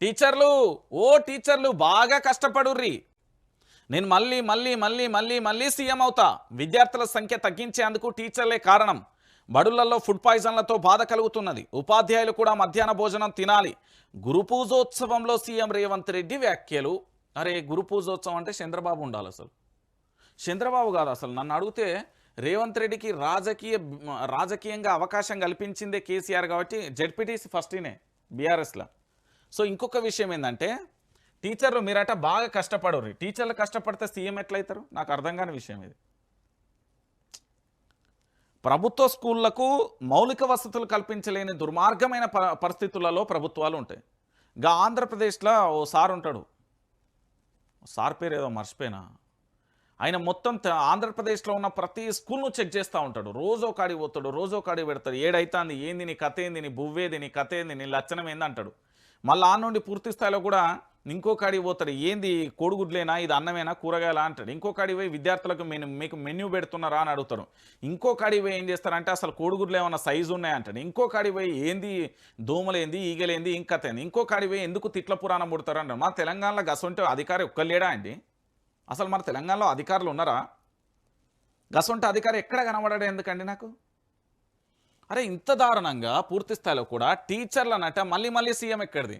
టీచర్లు ఓ టీచర్లు బాగా కష్టపడుర్రి. నేను మళ్ళీ మళ్ళీ మళ్ళీ మళ్ళీ మళ్ళీ సీఎం అవుతా. విద్యార్థుల సంఖ్య తగ్గించేందుకు టీచర్లే కారణం. బడులలో ఫుడ్ పాయిజన్లతో బాధ కలుగుతున్నది. ఉపాధ్యాయులు కూడా మధ్యాహ్న భోజనం తినాలి. గురు పూజోత్సవంలో సీఎం రేవంత్ రెడ్డి వ్యాఖ్యలు. అరే గురు పూజోత్సవం అంటే చంద్రబాబు ఉండాలి అసలు. చంద్రబాబు కాదు అసలు. నన్ను అడిగితే రేవంత్ రెడ్డికి రాజకీయ రాజకీయంగా అవకాశం కల్పించిందే కేసీఆర్ కాబట్టి జెడ్పీటీసీ ఫస్ట్నే బీఆర్ఎస్లో. సో ఇంకొక విషయం ఏంటంటే టీచర్లు మీరట బాగా కష్టపడరు టీచర్లు కష్టపడితే సీఎం ఎట్లయితారు? నాకు అర్థం కాని విషయం ఇది. ప్రభుత్వ స్కూళ్ళకు మౌలిక వసతులు కల్పించలేని దుర్మార్గమైన ప- పరిస్థితులలో ప్రభుత్వాలు ఉంటాయి. గా ఆంధ్రప్రదేశ్లో ఓ సార్ ఉంటాడు. సార్ పేరు ఏదో మర్చిపోయినా. ఆయన మొత్తం ఆంధ్రప్రదేశ్లో ఉన్న ప్రతి స్కూల్ను చెక్ చేస్తూ ఉంటాడు. రోజో కాడి పోతాడు రోజో కాడి పెడతాడు. ఏడైతుంది? ఏంది నీ కథ ఏంది? నీ బువ్వేది? నీ కథ ఏంది? నీ లచ్చనం ఏంది? అంటాడు. మళ్ళీ ఆ నుండి పూర్తి స్థాయిలో కూడా ఇంకో కాడికి పోతాడు ఏంది? కోడిగుడ్లేనా? ఇది అన్నమేనా? కూరగాయలా? అంటాడు. ఇంకో కాడికి పోయి విద్యార్థులకు మెను మీకు మెన్యూ పెడుతున్నారా అని అడుగుతాడు. ఇంకో కాడికి పోయి ఏం చేస్తారంటే అసలు కోడిగుడ్లు ఏమైనా సైజు ఉన్నాయంటాడు ఇంకో కాడికి పోయి ఏంది? దోమలేంది? ఈగలేంది? ఇంకతేంది ఇంకో కాడికి పోయి ఎందుకు తిట్ల పురాణం పుడతారు? అంటారు మా తెలంగాణలో గసంటే అధికారి ఒక్కలేడా అండి? అసలు మన తెలంగాణలో అధికారులు ఉన్నారా? గసంటే అధికారి ఎక్కడ కనబడాడు ఎందుకండి నాకు? అరే ఇంత దారుణంగా పూర్తి స్థాయిలో కూడా టీచర్ల నట మళ్ళీ మళ్ళీ సీఎం ఎక్కడిది?